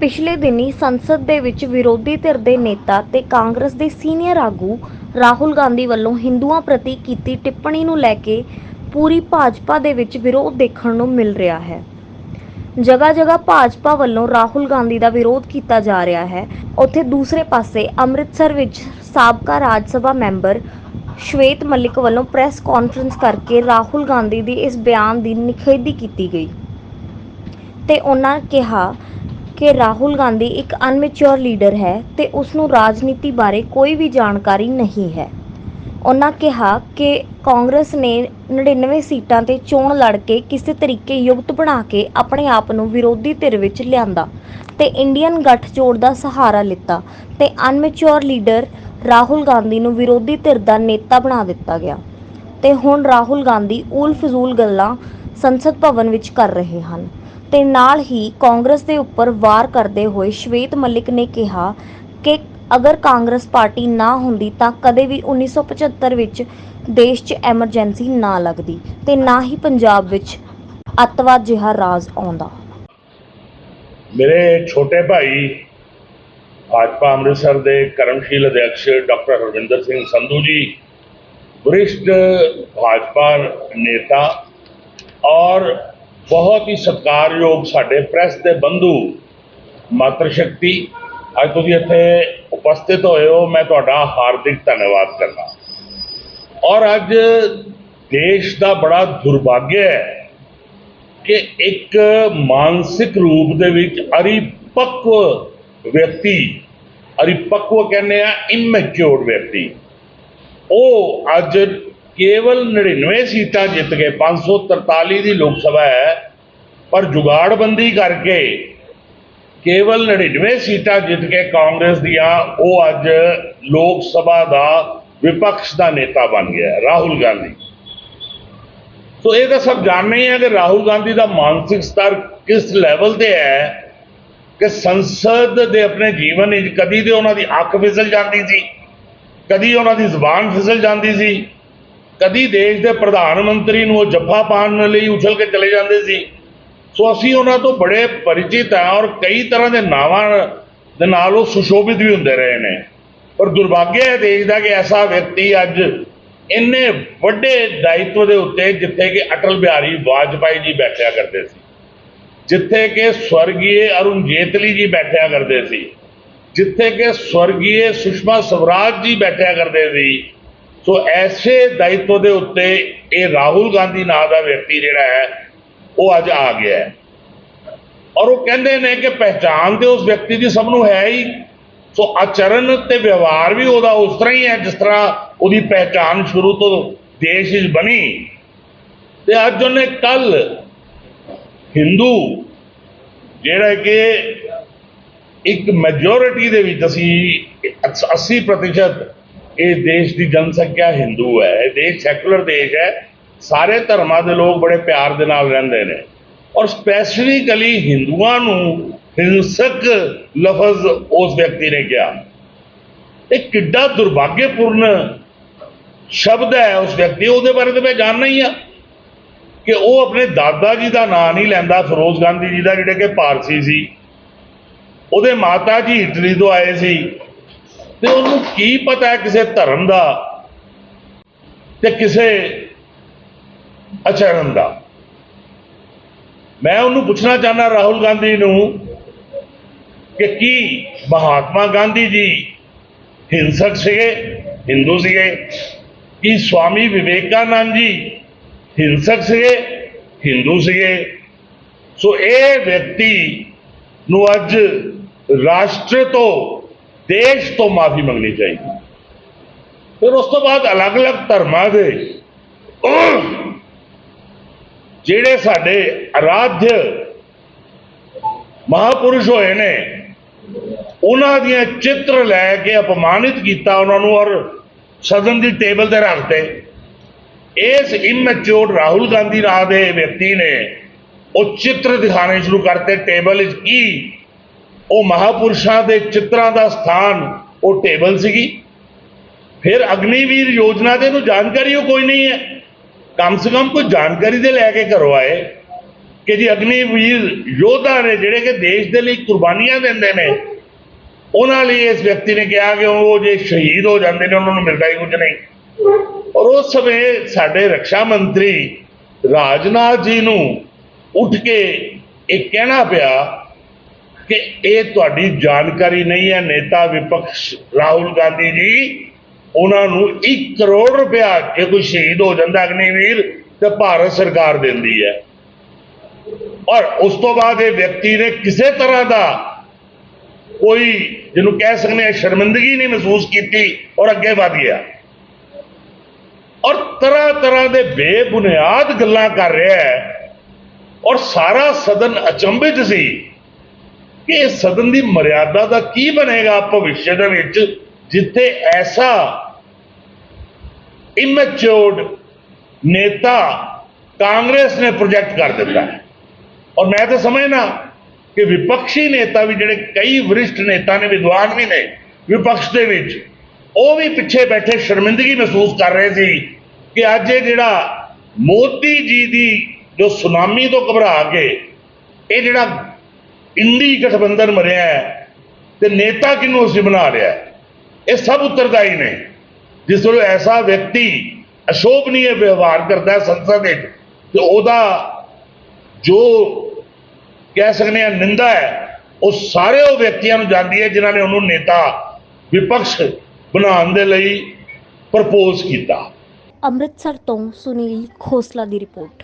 ਪਿਛਲੇ ਦਿਨੀ ਸੰਸਦ ਦੇ ਵਿੱਚ ਵਿਰੋਧੀ ਧਿਰ ਦੇ ਨੇਤਾ ਤੇ ਕਾਂਗਰਸ ਦੇ ਸੀਨੀਅਰ ਆਗੂ ਰਾਹੁਲ ਗਾਂਧੀ ਵੱਲੋਂ ਹਿੰਦੂਆਂ ਪ੍ਰਤੀ ਕੀਤੀ ਟਿੱਪਣੀ ਨੂੰ ਲੈ ਕੇ ਪੂਰੀ ਭਾਜਪਾ ਦੇ ਵਿੱਚ ਵਿਰੋਧ ਦੇਖਣ ਨੂੰ ਮਿਲ ਰਿਹਾ ਹੈ। ਜਗ੍ਹਾ ਜਗ੍ਹਾ ਭਾਜਪਾ ਵੱਲੋਂ ਰਾਹੁਲ ਗਾਂਧੀ ਦਾ ਵਿਰੋਧ ਕੀਤਾ ਜਾ ਰਿਹਾ ਹੈ। ਉੱਥੇ ਦੂਸਰੇ ਪਾਸੇ ਅੰਮ੍ਰਿਤਸਰ ਵਿੱਚ ਸਾਬਕਾ ਰਾਜ ਸਭਾ ਮੈਂਬਰ ਸ਼ਵੇਤ ਮਲਿਕ ਵੱਲੋਂ ਪ੍ਰੈਸ ਕਾਨਫਰੰਸ ਕਰਕੇ ਰਾਹੁਲ ਗਾਂਧੀ ਦੀ ਇਸ ਬਿਆਨ ਦੀ ਨਿਖੇਧੀ ਕੀਤੀ ਗਈ। ਤੇ ਉਹਨਾਂ ਕਿਹਾ ਕਿ ਰਾਹੁਲ ਗਾਂਧੀ ਇੱਕ ਅਨਮੈਚੁਰ ਲੀਡਰ ਹੈ ਤੇ ਉਸ ਨੂੰ ਰਾਜਨੀਤੀ ਬਾਰੇ ਕੋਈ ਵੀ ਜਾਣਕਾਰੀ ਨਹੀਂ ਹੈ। ਉਹਨਾਂ ਕਿਹਾ ਕਿ ਕਾਂਗਰਸ ਨੇ 99 ਸੀਟਾਂ ਤੇ ਚੋਣ ਲੜ ਕੇ ਕਿਸੇ ਤਰੀਕੇ ਯੁਕਤ ਬਣਾ ਕੇ ਆਪਣੇ ਆਪ ਨੂੰ ਵਿਰੋਧੀ ਧਿਰ ਵਿੱਚ ਲਿਆਂਦਾ ਤੇ ਇੰਡੀਅਨ ਗੱਠਜੋੜ ਦਾ ਸਹਾਰਾ ਲਿੱਤਾ ਤੇ ਅਨਮੈਚੁਰ ਲੀਡਰ ਰਾਹੁਲ ਗਾਂਧੀ ਨੂੰ ਵਿਰੋਧੀ ਧਿਰ ਦਾ ਨੇਤਾ ਬਣਾ ਦਿੱਤਾ ਗਿਆ। ਤੇ ਹੁਣ ਰਾਹੁਲ ਗਾਂਧੀ ਊਲ ਫਜ਼ੂਲ ਗੱਲਾਂ ਸੰਸਦ ਭਵਨ ਵਿੱਚ ਕਰ ਰਹੇ ਹਨ। ਤੇ ਨਾਲ ਹੀ ਕਾਂਗਰਸ ਦੇ ਉੱਪਰ ਵਾਰ ਕਰਦੇ ਹੋਏ ਸ਼ਵੇਤ ਮਲਿਕ ਨੇ ਕਿਹਾ ਕਿ ਅਗਰ ਕਾਂਗਰਸ ਪਾਰਟੀ ਨਾ ਹੁੰਦੀ ਤਾਂ ਕਦੇ ਵੀ 1975 ਵਿੱਚ ਦੇਸ਼ 'ਚ ਐਮਰਜੈਂਸੀ ਨਾ ਲੱਗਦੀ ਤੇ ਨਾ ਹੀ ਪੰਜਾਬ ਵਿੱਚ ਅੱਤਵਾਦ ਜਿਹਾ ਰਾਜ ਆਉਂਦਾ। ਮੇਰੇ ਛੋਟੇ ਭਾਈ ਭਾਜਪਾ ਅੰਮ੍ਰਿਤਸਰ ਦੇ ਕਰਮਸ਼ੀਲ ਅਧਿਕਸ਼ ਡਾਕਟਰ ਹਰਵਿੰਦਰ ਸਿੰਘ ਸੰਧੂ ਜੀ ਵਰਿष्ठ ਭਾਜਪਾ ਨੇਤਾ ਔਰ ਬਹੁਤ ਹੀ ਸਤਿਕਾਰਯੋਗ ਸਾਡੇ ਪ੍ਰੈਸ ਦੇ ਬੰਧੂ, ਮਾਤਰ ਸ਼ਕਤੀ, ਅੱਜ ਤੁਸੀਂ ਇੱਥੇ ਉਪਸਥਿਤ ਹੋਏ ਹੋ, ਮੈਂ ਤੁਹਾਡਾ ਹਾਰਦਿਕ ਧੰਨਵਾਦ ਕਰਦਾ। ਔਰ ਅੱਜ ਦੇਸ਼ ਦਾ ਬੜਾ ਦੁਰਭਾਗਿਆ ਹੈ ਕਿ ਇੱਕ ਮਾਨਸਿਕ ਰੂਪ ਦੇ ਵਿੱਚ ਅਰੀਪਕਵ ਵਿਅਕਤੀ ਅਰਿਪਕਵ ਕਹਿੰਦੇ ਆ ਇਮੈਚੁਰਡ ਵਿਅਕਤੀ, ਉਹ ਅੱਜ ਕੇਵਲ 99 ਸੀਟਾਂ ਜਿੱਤ ਕੇ 543 ਦੀ ਲੋਕ ਸਭਾ ਹੈ ਪਰ ਜੁਗਾੜਬੰਦੀ ਕਰਕੇ ਕੇਵਲ 99 ਸੀਟਾਂ ਜਿੱਤ ਕੇ ਕਾਂਗਰਸ ਦੀਆਂ ਉਹ ਅੱਜ ਲੋਕ ਸਭਾ ਦਾ ਵਿਪਕਸ਼ ਦਾ ਨੇਤਾ ਬਣ ਗਿਆ ਹੈ, ਰਾਹੁਲ ਗਾਂਧੀ। ਸੋ ਇਹ ਤਾਂ ਸਭ ਜਾਣਦੇ ਹੀ ਹੈ ਕਿ ਰਾਹੁਲ ਗਾਂਧੀ ਦਾ ਮਾਨਸਿਕ ਸਤਰ ਕਿਸ ਲੈਵਲ ਤੇ ਹੈ ਕਿ ਸੰਸਦ ਦੇ ਆਪਣੇ ਜੀਵਨ ਵਿੱਚ ਕਦੀ ਤੇ ਉਹਨਾਂ ਦੀ ਅੱਖ ਫਿਸਲ ਜਾਂਦੀ ਸੀ ਕਦੀ ਉਹਨਾਂ ਦੀ ਜ਼ੁਬਾਨ ਫਿਸਲ ਜਾਂਦੀ ਸੀ। ਕਦੀ ਦੇਸ਼ ਦੇ ਪ੍ਰਧਾਨ ਮੰਤਰੀ ਨੂੰ ਉਹ ਜੱਫਾ ਪਾਉਣ ਲਈ ਉਛਲ ਕੇ ਚਲੇ ਜਾਂਦੇ ਸੀ। ਸੋ ਅਸੀਂ ਉਹਨਾਂ ਤੋਂ ਬੜੇ ਪਰਿਚਿਤ ਹਾਂ ਔਰ ਕਈ ਤਰ੍ਹਾਂ ਦੇ ਨਾਵਾਂ ਦੇ ਨਾਲ ਉਹ ਸੁਸ਼ੋਭਿਤ ਵੀ ਹੁੰਦੇ ਰਹੇ ਨੇ। ਪਰ ਦੁਰਭਾਗਿਆ ਹੈ ਦੇਸ਼ ਦਾ ਕਿ ਐਸਾ ਵਿਅਕਤੀ ਅੱਜ ਇੰਨੇ ਵੱਡੇ ਦਾਇਿਤਵ ਦੇ ਉੱਤੇ ਜਿੱਥੇ ਕਿ ਅਟਲ ਬਿਹਾਰੀ ਵਾਜਪਾਈ ਜੀ ਬੈਠਿਆ ਕਰਦੇ ਸੀ। ਜਿੱਥੇ ਕਿ ਸਵਰਗੀਏ ਅਰੁਣ ਜੇਤਲੀ ਜੀ ਬੈਠਿਆ ਕਰਦੇ ਸੀ। ਜਿੱਥੇ ਕਿ ਸਵਰਗੀਏ ਸੁਸ਼ਮਾ ਸਵਰਾਜ ਜੀ ਬੈਠਿਆ ਕਰਦੇ ਸੀ। ਸੋ ਐਸੇ ਦਾਇਤਵ ਦੇ ਉੱਤੇ ਇਹ ਰਾਹੁਲ ਗਾਂਧੀ ਨਾਂ ਦਾ ਵਿਅਕਤੀ ਜਿਹੜਾ ਹੈ, ਉਹ ਅੱਜ ਆ ਗਿਆ ਹੈ। ਔਰ ਉਹ ਕਹਿੰਦੇ ਨੇ ਕਿ ਪਹਿਚਾਨ ਤੇ ਉਸ ਵਿਅਕਤੀ ਦੀ ਸਭ ਨੂੰ ਹੈ ਹੀ। ਸੋ ਆਚਰਣ ਤੇ ਵਿਵਹਾਰ ਵੀ ਉਹਦਾ ਉਸ ਤਰ੍ਹਾਂ ਹੀ ਹੈ, ਜਿਸ ਤਰ੍ਹਾਂ ਉਹਦੀ ਪਹਿਚਾਨ ਸ਼ੁਰੂ ਤੋਂ ਦੇਸ਼ ਵਿੱਚ ਬਣੀ। ਤੇ ਅੱਜ ਉਹਨੇ ਕੱਲ ਹਿੰਦੂ, ਜਿਹੜਾ ਕਿ ਇੱਕ ਮੈਜੋਰਿਟੀ ਦੇ ਵਿੱਚ ਅਸੀਂ 80% ਇਹ ਦੇਸ਼ ਦੀ ਜਨਸੰਖਿਆ ਹਿੰਦੂ ਹੈ, ਇਹ ਦੇਸ਼ ਸੈਕੂਲਰ ਦੇਸ਼ ਹੈ। ਸਾਰੇ ਧਰਮਾਂ ਦੇ ਲੋਕ ਬੜੇ ਪਿਆਰ ਦੇ ਨਾਲ ਰਹਿੰਦੇ ਨੇ। ਔਰ ਸਪੈਸੀਫਿਕਲੀ ਹਿੰਦੂਆਂ ਨੂੰ ਹਿੰਸਕ ਲਫ਼ਜ਼ ਉਸ ਵਿਅਕਤੀ ਨੇ ਕਿਹਾ। ਇਹ ਕਿੱਡਾ ਦੁਰਭਾਗਯਪੂਰਨ ਸ਼ਬਦ ਹੈ ਉਸ ਵਿਅਕਤੀ। ਉਹਦੇ ਬਾਰੇ ਤਾਂ ਮੈਂ ਜਾਣਨਾ ਹੀ ਆ ਕਿ ਉਹ ਆਪਣੇ ਦਾਦਾ ਜੀ ਦਾ ਨਾਂ ਨਹੀਂ ਲੈਂਦਾ, ਫਿਰੋਜ਼ ਗਾਂਧੀ ਜੀ ਦਾ, ਜਿਹੜੇ ਕਿ ਪਾਰਸੀ ਸੀ। ਉਹਦੇ ਮਾਤਾ ਜੀ ਇਟਲੀ ਤੋਂ ਆਏ ਸੀ। ਤੇ ਉਹਨੂੰ ਕੀ ਪਤਾ ਹੈ ਕਿਸੇ ਧਰਮ ਦਾ ਤੇ ਕਿਸੇ ਆਚਰਣ ਦਾ? ਮੈਂ ਉਹਨੂੰ ਪੁੱਛਣਾ ਚਾਹੁੰਦਾ ਰਾਹੁਲ ਗਾਂਧੀ ਨੂੰ ਕਿ ਕੀ ਮਹਾਤਮਾ ਗਾਂਧੀ ਜੀ ਹਿੰਸਕ ਸੀਗੇ, ਹਿੰਦੂ ਸੀਗੇ? ਕੀ ਸਵਾਮੀ ਵਿਵੇਕਾਨੰਦ ਜੀ ਹਿੰਸਕ ਸੀਗੇ, ਹਿੰਦੂ ਸੀਗੇ? ਸੋ ਇਹ ਵਿਅਕਤੀ ਨੂੰ ਅੱਜ ਰਾਸ਼ਟਰ ਤੋਂ ਦੇਸ਼ ਤੋਂ ਮਾਫੀ ਮੰਗਣੀ ਚਾਹੀਦੀ। ਫਿਰ ਉਸ ਤੋਂ ਬਾਅਦ ਅਲੱਗ-ਅਲੱਗ ਧਰਮਾਂ ਦੇ ਜਿਹੜੇ ਸਾਡੇ ਆਰਾਧਿ ਮਹਾਪੁਰਸ਼ ਹੋਏ ਨੇ, ਉਹਨਾਂ ਦੀਆਂ ਚਿੱਤਰ ਲੈ ਕੇ ਅਪਮਾਨਿਤ ਕੀਤਾ ਉਹਨਾਂ ਨੂੰ ਔਰ ਸਦਨ ਦੀ ਟੇਬਲ ਤੇ ਰੱਖਤੇ ਇਸ ਇਮੈਚੋਰ ਰਾਹੁਲ ਗਾਂਧੀ ਰਾਹ ਦੇ ਵਿਅਕਤੀ ਨੇ ਉਹ ਚਿੱਤਰ ਦਿਖਾਣੇ ਸ਼ੁਰੂ ਕਰਤੇ, ਟੇਬਲ ਵਿੱਚ ਕੀ ਉਹ ਮਹਾਪੁਰਸ਼ਾਂ ਦੇ ਚਿੱਤਰਾਂ ਦਾ ਸਥਾਨ, ਉਹ ਟੇਬਲ ਸੀਗੀ। ਫਿਰ ਅਗਨੀਵੀਰ ਯੋਜਨਾ ਦੇ ਨੂੰ ਜਾਣਕਾਰੀ ਉਹ ਕੋਈ ਨਹੀਂ ਹੈ। ਕਮ ਸੇ ਕਮ ਕੋਈ ਜਾਣਕਾਰੀ ਦੇ ਲੈ ਕੇ ਘਰੋਂ ਆਏ ਕਿ ਜੀ ਅਗਨੀਵੀਰ ਯੋਧਾ ਨੇ ਜਿਹੜੇ ਕਿ ਦੇਸ਼ ਦੇ ਲਈ ਕੁਰਬਾਨੀਆਂ ਦਿੰਦੇ ਨੇ, ਉਹਨਾਂ ਲਈ ਇਸ ਵਿਅਕਤੀ ਨੇ ਕਿਹਾ ਕਿ ਉਹ ਜੇ ਸ਼ਹੀਦ ਹੋ ਜਾਂਦੇ ਨੇ, ਉਹਨਾਂ ਨੂੰ ਮਿਲਦਾ ਹੀ ਕੁਝ ਨਹੀਂ। ਔਰ ਉਸ ਸਮੇਂ ਸਾਡੇ ਰੱਖਿਆ ਮੰਤਰੀ ਰਾਜਨਾਥ ਜੀ ਨੂੰ ਉੱਠ ਕੇ ਇਹ ਕਹਿਣਾ ਪਿਆ ਕਿ ਇਹ ਤੁਹਾਡੀ ਜਾਣਕਾਰੀ ਨਹੀਂ ਹੈ, ਨੇਤਾ ਵਿਪਕਸ਼ ਰਾਹੁਲ ਗਾਂਧੀ ਜੀ, ਉਹਨਾਂ ਨੂੰ 1 ਕਰੋੜ ਰੁਪਇਆ ਜੇ ਕੋਈ ਸ਼ਹੀਦ ਹੋ ਜਾਂਦਾ ਅਗਨੀਵੀਰ, ਤੇ ਭਾਰਤ ਸਰਕਾਰ ਦਿੰਦੀ ਹੈ। ਔਰ ਉਸ ਤੋਂ ਬਾਅਦ ਇਹ ਵਿਅਕਤੀ ਨੇ ਕਿਸੇ ਤਰ੍ਹਾਂ ਦਾ ਕੋਈ, ਜਿਹਨੂੰ ਕਹਿ ਸਕਦੇ ਆ ਸ਼ਰਮਿੰਦਗੀ ਨਹੀਂ ਮਹਿਸੂਸ ਕੀਤੀ ਔਰ ਅੱਗੇ ਵਧ ਗਿਆ। ਔਰ ਤਰ੍ਹਾਂ ਤਰ੍ਹਾਂ ਦੇ ਬੇਬੁਨਿਆਦ ਗੱਲਾਂ ਕਰ ਰਿਹਾ ਹੈ। ਔਰ ਸਾਰਾ ਸਦਨ ਅਚੰਭਿਤ ਸੀ। ਕਿ ਇਹ ਸਦਨ ਦੀ ਮਰਿਆਦਾ ਦਾ ਕੀ ਬਣੇਗਾ ਭਵਿੱਖ ਦੇ ਵਿੱਚ, ਜਿੱਥੇ ਐਸਾ ਇਮੈਚੁਰਡ ਨੇਤਾ ਕਾਂਗਰਸ ਨੇ ਪ੍ਰੋਜੈਕਟ ਕਰ ਦਿੱਤਾ ਹੈ। ਔਰ ਮੈਂ ਤਾਂ ਸਮਝਣਾ ਕਿ ਵਿਪਕਸ਼ੀ ਨੇਤਾ ਵੀ ਜਿਹੜੇ ਕਈ ਵਰਿਸ਼ਠ ਨੇਤਾ ਨੇ, ਵਿਦਵਾਨ ਵੀ ਨੇ, ਵਿਪਕਸ਼ ਦੇ ਵਿੱਚ, ਉਹ ਵੀ ਪਿੱਛੇ ਬੈਠੇ ਸ਼ਰਮਿੰਦਗੀ ਮਹਿਸੂਸ ਕਰ ਰਹੇ ਸੀ ਕਿ ਅੱਜ ਇਹ ਜਿਹੜਾ ਮੋਦੀ ਜੀ ਦੀ ਜੋ ਸੁਨਾਮੀ ਤੋਂ ਘਬਰਾ ਕੇ, ਇਹ ਜਿਹੜਾ ਇੰਡੀ ਗਠਬੰਧਨ ਮਰਿਆ ਹੈ ਤੇ ਨੇਤਾ ਕਿਹਨੂੰ ਅਸੀਂ ਬਣਾ ਲਿਆ ਹੈ? ਇਹ ਸਭ ਉੱਤਰਦਾਈ ਨੇ। ਜਿਸ ਵੇਲੇ ਐਸਾ ਵਿਅਕਤੀ ਅਸ਼ੋਭਨੀय ਵਿਵਹਾਰ ਕਰਦਾ ਹੈ ਸੰਸਦ ਵਿੱਚ, ਤੇ ਉਹਦਾ ਜੋ ਕਹਿ ਸਕਨੇ ਆ ਨਿੰਦਾ ਹੈ, ਉਹ ਸਾਰੇ ਉਹ ਵਿਅਕਤੀਆਂ ਨੂੰ ਜਾਂਦੀ ਹੈ ਜਿਨ੍ਹਾਂ ਨੇ ਉਹਨੂੰ ਨੇਤਾ ਵਿਪਕਸ਼ ਬਣਾਉਣ ਦੇ ਲਈ ਪ੍ਰਪੋਜ਼ ਕੀਤਾ। ਅੰਮ੍ਰਿਤਸਰ ਤੋਂ ਸੁਨੀਲ ਖੋਸਲਾ ਦੀ ਰਿਪੋਰਟ।